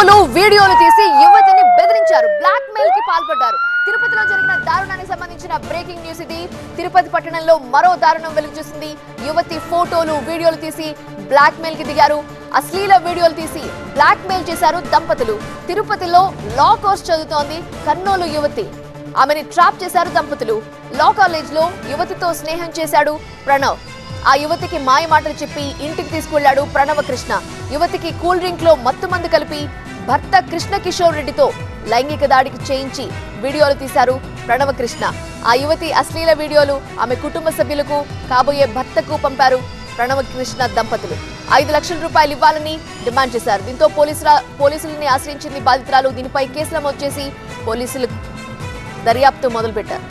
ఫోటోలు వీడియోలు తీసి యువతిని బెదిరించారు. బ్లాక్ మెయిల్కి పాల్పడ్డారు. తిరుపతిలో జరిగిన దారుణానికి సంబంధించిన బ్రేకింగ్ న్యూస్ ఇది. తిరుపతి పట్టణంలో మరో దారుణం వెలుగు చూసింది. యువతి ఫోటోలు వీడియోలు తీసి బ్లాక్ మెయిల్కి దిగారు. అశ్లీల వీడియోలు తీసి బ్లాక్ మెయిల్ చేశారు దంపతులు. తిరుపతిలో లా కోర్స్ చదువుతోంది కర్నూలు యువతి. ఆమెని ట్రాప్ చేశారు దంపతులు. లా కాలేజ్లో యువతితో స్నేహం చేశాడు ప్రణవ్. ఆ యువతికి మాయ మాటలు చెప్పి ఇంటికి తీసుకెళ్ళాడు ప్రణవ కృష్ణ. యువతికి కూల్ డ్రింక్లో మత్తు మందు కలిపి భర్త కృష్ణ కిషోర్ రెడ్డితో లైంగిక దాడికి చేయించి వీడియోలు తీశారు ప్రణవ కృష్ణ. ఆ యువతి అశ్లీల వీడియోలు ఆమె కుటుంబ సభ్యులకు కాబోయే భర్తకు పంపారు ప్రణవ కృష్ణ దంపతులు. ఐదు లక్షల రూపాయలు ఇవ్వాలని డిమాండ్ చేశారు. దీంతో పోలీసుల పోలీసులని ఆశ్రయించింది బాధితురాలు. దీనిపై కేసు నమోదు చేసి పోలీసులు దర్యాప్తు మొదలుపెట్టారు.